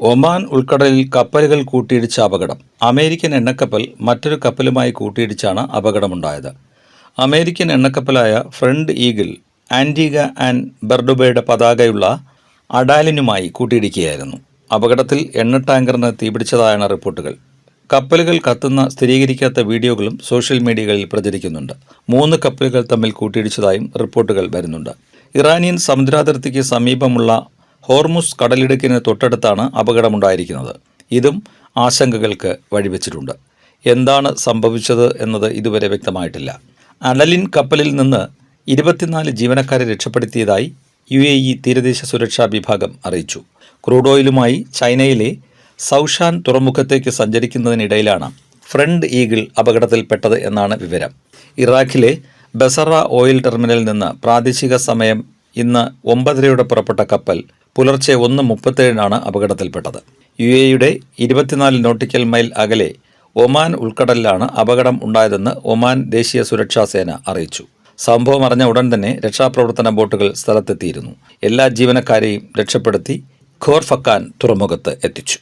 Oman ഉൾക്കടലിൽ കപ്പലുകൾ കൂട്ടിയിടിച്ച അപകടം. അമേരിക്കൻ എണ്ണക്കപ്പൽ മറ്റൊരു കപ്പലുമായി കൂട്ടിയിടിച്ചാണ് അപകടമുണ്ടായത്. അമേരിക്കൻ എണ്ണക്കപ്പലായ ഫ്രണ്ട് ഈഗിൾ ആന്റീഗ ആൻഡ് ബെർഡുബയുടെ പതാകയുള്ള അഡാലിനുമായി കൂട്ടിയിടിക്കുകയായിരുന്നു. അപകടത്തിൽ എണ്ണ ടാങ്കറിന് തീപിടിച്ചതായാണ് റിപ്പോർട്ടുകൾ. കപ്പലുകൾ കത്തുന്ന സ്ഥിരീകരിക്കാത്ത വീഡിയോകളും സോഷ്യൽ മീഡിയകളിൽ പ്രചരിക്കുന്നുണ്ട്. മൂന്ന് കപ്പലുകൾ തമ്മിൽ കൂട്ടിയിടിച്ചതായും റിപ്പോർട്ടുകൾ വരുന്നുണ്ട്. ഇറാനിയൻ സമുദ്രാതിർത്തിക്ക് സമീപമുള്ള ഹോർമുസ് കടലിടുക്കിന് തൊട്ടടുത്താണ് അപകടമുണ്ടായിരിക്കുന്നത്. ഇതും ആശങ്കകൾക്ക് വഴിവെച്ചിട്ടുണ്ട്. എന്താണ് സംഭവിച്ചത് എന്നത് ഇതുവരെ വ്യക്തമായിട്ടില്ല. അനലിൻ കപ്പലിൽ നിന്ന് ഇരുപത്തിനാല് ജീവനക്കാരെ രക്ഷപ്പെടുത്തിയതായി യു എ ഇ തീരദേശ സുരക്ഷാ വിഭാഗം അറിയിച്ചു. ക്രൂഡ് ഓയിലുമായി ചൈനയിലെ സൗഷാൻ തുറമുഖത്തേക്ക് സഞ്ചരിക്കുന്നതിനിടയിലാണ് ഫ്രണ്ട് ഈഗിൾ അപകടത്തിൽപ്പെട്ടത് എന്നാണ് വിവരം. ഇറാഖിലെ ബസറ ഓയിൽ ടെർമിനലിൽ നിന്ന് പ്രാദേശിക സമയം ഇന്ന് ഒമ്പതരയോടെ പുറപ്പെട്ട കപ്പൽ പുലർച്ചെ ഒന്ന് മുപ്പത്തേഴിനാണ് അപകടത്തിൽപ്പെട്ടത്. യു എയുടെ ഇരുപത്തിനാല് നോട്ടിക്കൽ മൈൽ അകലെ ഒമാൻ ഉൾക്കടലിലാണ് അപകടം ഉണ്ടായതെന്ന് ഒമാൻ ദേശീയ സുരക്ഷാ സേന അറിയിച്ചു. സംഭവം അറിഞ്ഞ ഉടൻ തന്നെ രക്ഷാപ്രവർത്തന ബോട്ടുകൾ സ്ഥലത്തെത്തിയിരുന്നു. എല്ലാ ജീവനക്കാരെയും രക്ഷപ്പെടുത്തി ഖോർഫക്കാൻ തുറമുഖത്ത് എത്തിച്ചു.